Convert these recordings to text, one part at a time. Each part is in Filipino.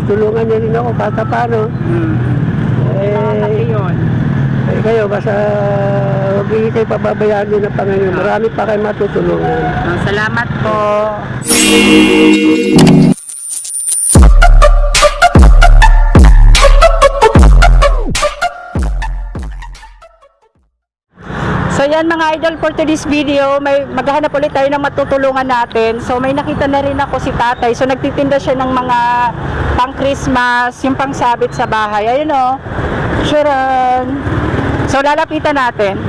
matulungan niya rin ako kahit pa paano. Hmm. Eh, yun. eh, kayo, basta huwag kayo pababayaan din ng Panginoon. Marami pa kayo matutulungan. Ah, Salamat po. So yan mga idol for today's video, may maghahanap ulit tayo ng matutulungan natin. So may nakita na rin ako si tatay. So nagtitinda siya ng mga pang Christmas, yung pang sabit sa bahay. Ayun o. Sharon. So lalapitan natin.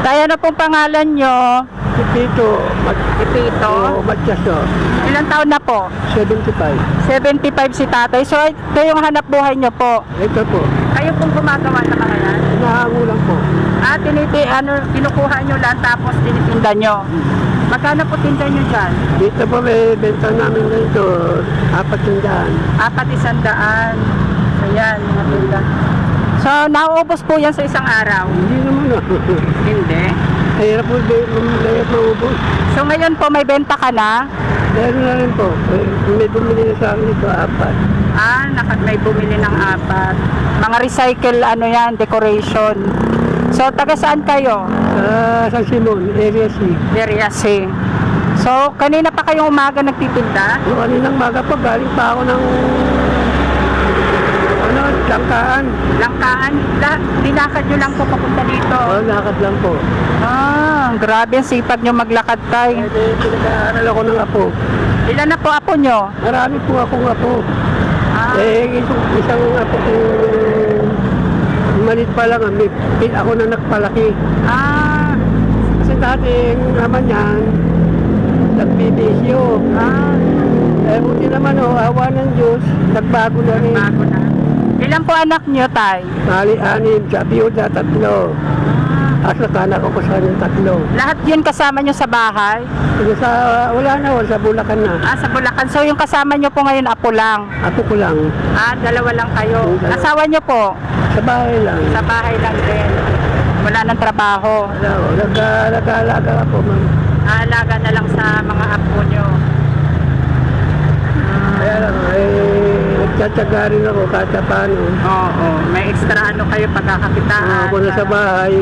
Tayo na pong pangalan nyo. Si Tito, mat Ipito. oh, Matyaso, Ilang taon na po? 75. 75 si tatay. So ito yung hanap buhay nyo po. Ito po, Kayo pong gumagawa yan? inahango lang po. Ah, tiniti, ano, kinukuha nyo lang tapos tinitinda nyo. Magkano po tinda nyo dyan? Dito po may benta namin ganito, apat yung daan. Apat isang daan. Ayan, mga tinda. So, nauubos po yan sa isang araw? Hindi naman ah. Hindi. Mahirap po, mahirap maubos. So, ngayon po may benta ka na? Meron na rin po. May, bumili na sa akin ito, apat. Ah, nakat may bumili ng apat. Mga recycle, ano yan, decoration. So, taga saan kayo? Sa San Simon, area C. Area C. So, kanina pa kayong umaga nagtitinda? Yung kaninang maga pa, galing pa ako ng langkaan. Langkaan, la, dinakad nyo lang po papunta dito. O, lakad lang po. Ah, grabe ang sipag nyo maglakad tay. Eh, pinag-aaral ako ng apo. Ilan na po apo nyo? Marami po akong apo. Ah, Eh, isang, isang apo ko, malit pa lang, ah, may, ako na nagpalaki. ah, Kasi dati, yung naman yan, nagbibisyo. ah, Eh, buti naman, oh, awa ng Diyos, nagbago na rin. bago na. Ilan po anak nyo tay? Bali, anim, sa biyuda, tatlo. Ah, At nakanak ko sa kanyang tatlo. lahat yun kasama nyo sa bahay? Yung sa, wala na, wala sa Bulacan na. Ah, sa Bulacan. So yung kasama nyo po ngayon apo lang? Ako ko lang, Ah, dalawa lang kayo. Dalawa. Asawa nyo po? sa bahay lang. Sa bahay lang din. Wala nang trabaho. Wala, oh, nag, nag-aalaga ako, ma'am. Aalaga na lang sa mga apo nyo. Kaya lang, eh, nagtsatsaga rin ako kahit sa paano. Oo, may extra ano kayo pagkakakitaan. Ako na sa bahay,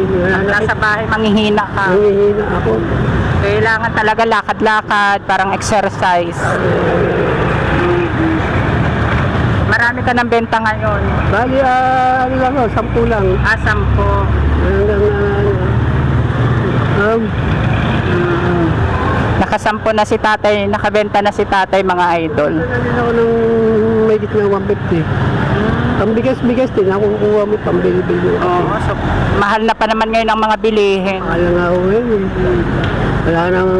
Nasa bahay, manghihina ka. nangihina ako. Kailangan talaga lakad-lakad, parang exercise. Marami ka ng benta ngayon. Bali, ah, ano lang, oh, sampu lang. Asam po. Hanggang, ano, um, Nakasampo na si tatay, nakabenta na si tatay mga idol. Nalala ako ng may gitna 150. Ang bigas-bigas din, ako kukuha mo pambili-bili. Oo, so mahal na pa naman ngayon ang mga bilihin. Mahal nga ako ngayon. Wala nang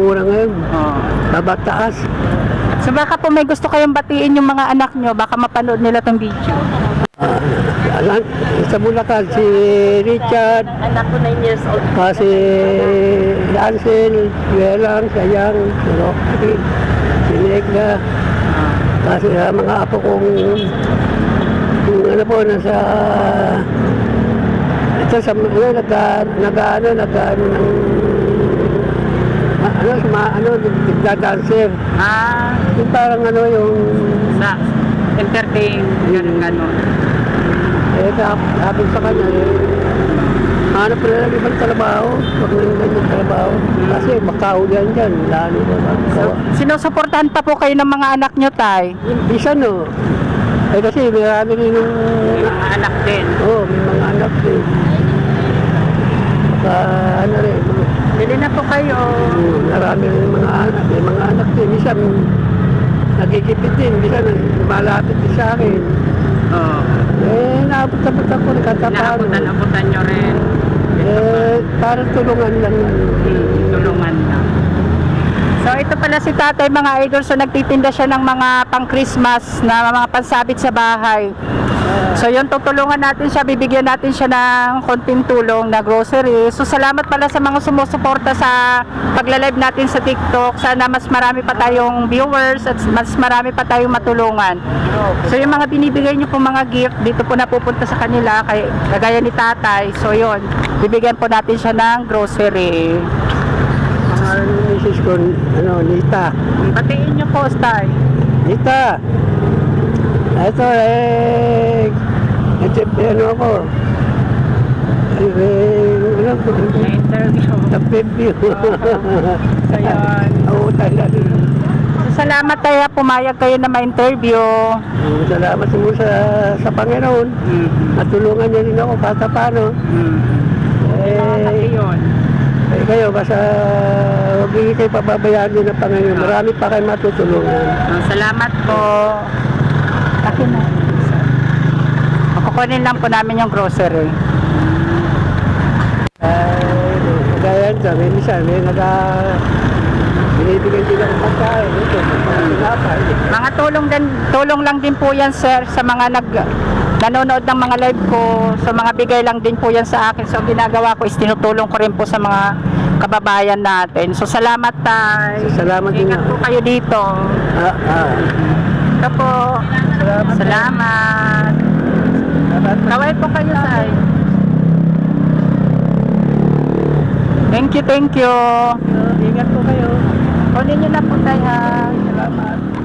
mura ngayon. Oo. Babataas. So baka po may gusto kayong batiin yung mga anak nyo, baka mapanood nila tong video. Alam, sa Bulacan, si Richard, Anak ko 9 years old. ah, si Ansel, Welang, si Ayang, si Rocky, si Negla. Kasi ah, mga apo kong yung ano po, nasa ito sa ano, nag, nag, ano, nag, ano, ah, ano, suma, ano, nagda-dancer. Ah, Yung parang ano, yung sa entertain, ganun ganun. Eh, sabi sa kanya, eh, hanap na lang ibang trabaho, huwag na yung ganyan trabaho. Kasi makahuli yan dyan, lalo na So, magkawa. sinusuportahan pa po kayo ng mga anak nyo, tay? Isa no, eh kasi marami rin yung, Mga anak din. oh, may mga anak din. Saka ano rin, mga, Bili na po kayo. hmm, marami rin mga anak, may mga anak din. Minsan, nagkikipit din, minsan lumalapit din sa akin. Oo. Eh, naabot-abot ako, nagkatapano. Naabutan-abutan nyo rin. Eh, parang tulungan lang yan. Tulungan. So ito pala si tatay mga idol. So nagtitinda siya ng mga pang Christmas na mga pansabit sa bahay. So yun, tutulungan natin siya, bibigyan natin siya ng konting tulong na grocery. So salamat pala sa mga sumusuporta sa pagla-live natin sa TikTok. Sana mas marami pa tayong viewers at mas marami pa tayong matulungan. So yung mga binibigay niyo po mga gift, dito po napupunta sa kanila, kay, kagaya ni tatay. So yun, bibigyan po natin siya ng grocery. Pangalan ni misis ko, ano, Nita. Batiin niyo po, Tay. Nita! Ito eh, ito, ano ako, eh, ano ko, Na-interview. na-preview. So, yun. Oo, talaga. So, salamat tayo, pumayag kayo na ma-interview. Mm, Salamat mo sa, sa Panginoon. Mm. At tulungan niyo rin ako kahit paano. Mm. Eh, yun. Eh kayo, basta huwag hindi kayo pababayaan din ng Panginoon. Marami pa kayo matutulungan. Ah, Salamat po. Akin na. Kukunin lang po namin yung grocery. Eh, kaya yan, sabi minsan, eh, naga, binibigyan din ako pagkain. Ito. Mga tulong din tulong lang din po yan sir sa mga nag nanonood ng mga live ko. So mga bigay lang din po yan sa akin. So ginagawa ko is tinutulong ko rin po sa mga kababayan natin. So salamat tay. Salamat din Ingat po ako. kayo dito. Ah, ah. Ito po. Salamat. Salamat. Salamat. Kaway po kayo tay. Thank you, thank you. Ingat po kayo. Kunin niyo na po tayo ha. Salamat.